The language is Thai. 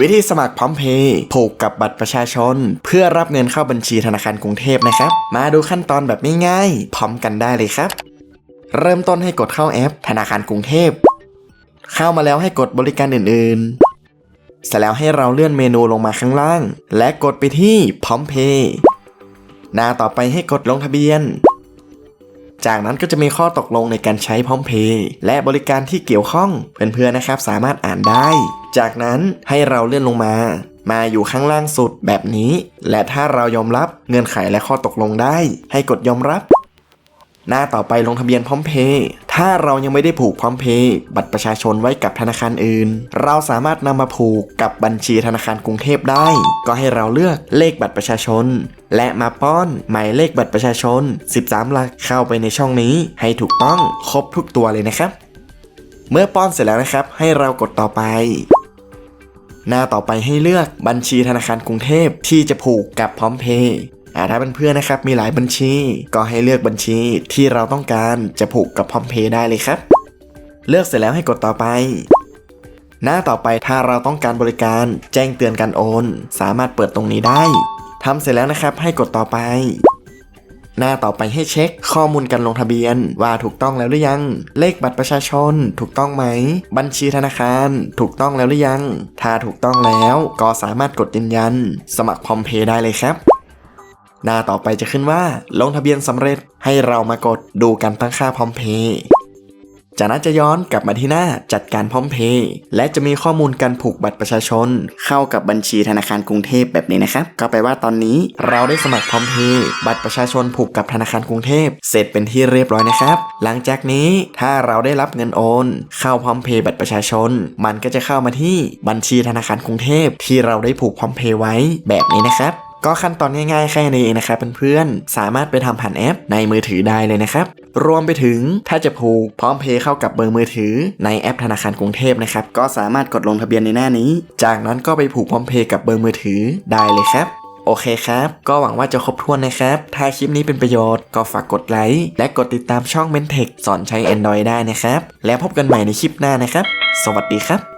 วิธีสมัครพร้อมเพย์ผูกกับบัตรประชาชน เพื่อรับเงินเข้าบัญชีธนาคารกรุงเทพนะครับ มาดูขั้นตอนแบบง่ายๆพร้อมกันได้เลยครับ เริ่มต้นให้กดเข้าแอป ธนาคารกรุงเทพ เข้ามาแล้วให้กดบริการอื่นๆ เสร็จแล้วให้เราเลื่อนเมนูลงมาข้างล่าง และกดไปที่พร้อมเพย์หน้าต่อไปให้กดลงทะเบียนจากนั้นก็จะมีข้อตกลงในการใช้พร้อมเพย์และบริการที่เกี่ยวข้องเพื่อนๆนะครับ สามารถอ่านได้ จากนั้นให้เราเลื่อนลงมา มาอยู่ข้างล่างสุดแบบนี้ และถ้าเรายอมรับเงื่อนไขและข้อตกลงได้ ให้กดยอมรับ หน้าต่อไปลงทะเบียนพร้อมเพย์ถ้าเรายังไม่ได้ผูกพร้อมเพย์บัตรประชาชนไว้กับธนาคารอื่น เราสามารถนำมาผูกกับบัญชีธนาคารกรุงเทพได้ ก็ให้เราเลือกเลขบัตรประชาชน และมาป้อนหมายเลขบัตรประชาชน 13 หลักเข้าไปในช่องนี้ ให้ถูกต้องครบทุกตัวเลยนะครับ เมื่อป้อนเสร็จแล้วนะครับ ให้เรากดต่อไป หน้าต่อไปให้เลือกบัญชีธนาคารกรุงเทพที่จะผูกกับพร้อมเพย์อ่าถ้าเป็นเพื่อนๆนะครับมีหลายบัญชี ก็ให้เลือกบัญชีที่เราต้องการจะผูกกับพร้อมเพย์ได้เลยครับ เลือกเสร็จแล้วให้กดต่อไป หน้าต่อไปถ้าเราต้องการบริการแจ้งเตือนการโอน สามารถเปิดตรงนี้ได้ทำเสร็จแล้วนะครับให้กดต่อไป หน้าต่อไปให้เช็คข้อมูลการลงทะเบียน ว่าถูกต้องแล้วหรือยัง เลขบัตรประชาชน ถูกต้องไหม บัญชีธนาคาร ถูกต้องแล้วหรือยัง ถ้าถูกต้องแล้วก็สามารถกดยืนยัน สมัครพร้อมเพย์ได้เลยครับ หน้าต่อไปจะขึ้นว่า ลงทะเบียนสำเร็จให้เรามากดดูการตั้งค่าพร้อมเพย์ จากนั้นจะย้อนกลับมาที่หน้าจัดการพร้อมเพย์และจะมีข้อมูลการผูกบัตรประชาชน เข้ากับบัญชีธนาคารกรุงเทพแบบนี้นะครับ ก็แปลว่าตอนนี้เราได้สมัครพร้อมเพย์บัตรประชาชนผูกกับธนาคารกรุงเทพเสร็จเป็นที่เรียบร้อยนะครับ หลังจากนี้ถ้าเราได้รับเงินโอน เข้าพร้อมเพย์บัตรประชาชน มันก็จะเข้ามาที่บัญชีธนาคารกรุงเทพที่เราได้ผูกพร้อมเพย์ไว้แบบนี้นะครับก็ขั้นตอนง่ายๆแค่นี้เองนะครับเพื่อนๆ สามารถไปทำผ่านแอปในมือถือได้เลยนะครับ รวมไปถึงถ้าจะผูกพร้อมเพย์เข้ากับเบอร์มือถือ ในแอปธนาคารกรุงเทพนะครับ ก็สามารถกดลงทะเบียนในหน้านี้ จากนั้นก็ไปผูกพร้อมเพย์กับเบอร์มือถือได้เลยครับโอเคครับ ก็หวังว่าจะครบถ้วนนะครับ ถ้าคลิปนี้เป็นประโยชน์ก็ฝากกดไลค์และกดติดตามช่อง Mentech สอนใช้ Android ได้นะครับ แล้วพบกันใหม่ในคลิปหน้านะครับ สวัสดีครับ